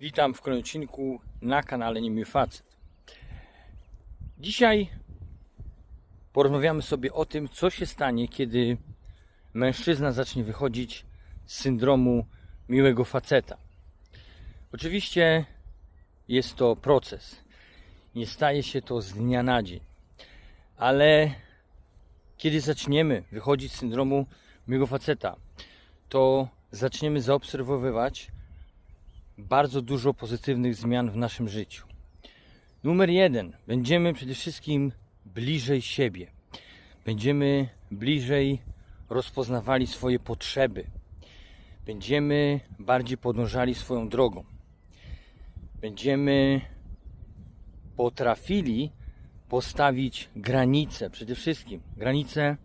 Witam w kolejnym odcinku na kanale Niemiły Facet. Dzisiaj porozmawiamy sobie o tym, co się stanie, kiedy mężczyzna zacznie wychodzić z syndromu miłego faceta. Oczywiście jest to proces. Nie staje się to z dnia na dzień. Ale kiedy zaczniemy wychodzić z syndromu miłego faceta, to zaczniemy zaobserwowywać bardzo dużo pozytywnych zmian w naszym życiu. Numer jeden, będziemy przede wszystkim bliżej siebie. Będziemy bliżej rozpoznawali swoje potrzeby. Będziemy bardziej podążali swoją drogą. Będziemy potrafili postawić granice, przede wszystkim granice.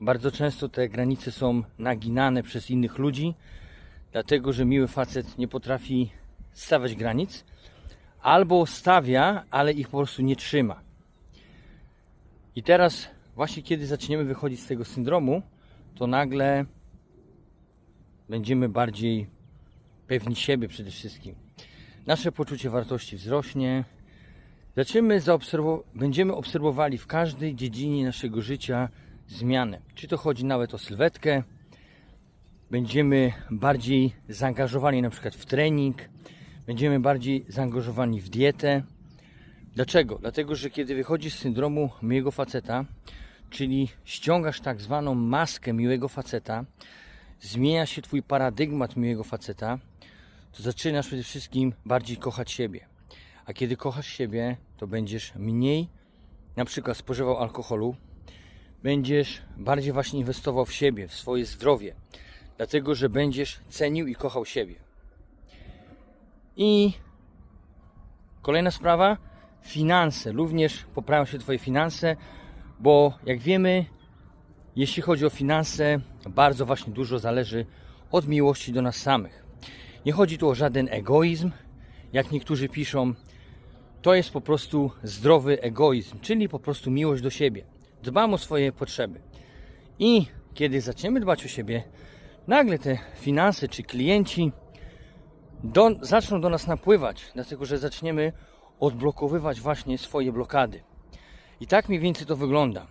Bardzo często te granice są naginane przez innych ludzi, dlatego że miły facet nie potrafi stawiać granic, albo stawia, ale ich po prostu nie trzyma. I teraz, właśnie kiedy zaczniemy wychodzić z tego syndromu, to nagle będziemy bardziej pewni siebie przede wszystkim. Nasze poczucie wartości wzrośnie. Zaczniemy zaobserwo- będziemy obserwowali w każdej dziedzinie naszego życia zmianę. Czy to chodzi nawet o sylwetkę, będziemy bardziej zaangażowani na przykład w trening, będziemy bardziej zaangażowani w dietę. Dlaczego? Dlatego, że kiedy wychodzisz z syndromu miłego faceta, czyli ściągasz tak zwaną maskę miłego faceta, zmienia się Twój paradygmat miłego faceta, to zaczynasz przede wszystkim bardziej kochać siebie. A kiedy kochasz siebie, to będziesz mniej na przykład spożywał alkoholu, będziesz bardziej właśnie inwestował w siebie, w swoje zdrowie, dlatego że będziesz cenił i kochał siebie. I kolejna sprawa, finanse. Również poprawią się Twoje finanse, bo jak wiemy, jeśli chodzi o finanse, bardzo właśnie dużo zależy od miłości do nas samych. Nie chodzi tu o żaden egoizm, jak niektórzy piszą, to jest po prostu zdrowy egoizm, czyli po prostu miłość do siebie. Dbam o swoje potrzeby. I kiedy zaczniemy dbać o siebie, nagle te finanse czy klienci do, zaczną do nas napływać, dlatego że zaczniemy odblokowywać właśnie swoje blokady. I tak mniej więcej to wygląda.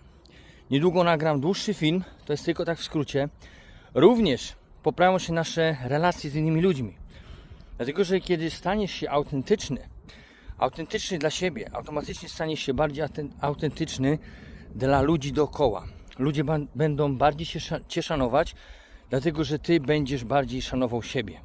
Niedługo nagram dłuższy film, to jest tylko tak w skrócie. Również poprawią się nasze relacje z innymi ludźmi. Dlatego, że kiedy staniesz się autentyczny, autentyczny dla siebie, automatycznie staniesz się bardziej auten- autentyczny dla ludzi dookoła. Ludzie będą bardziej się Cię szanować, dlatego że Ty będziesz bardziej szanował siebie.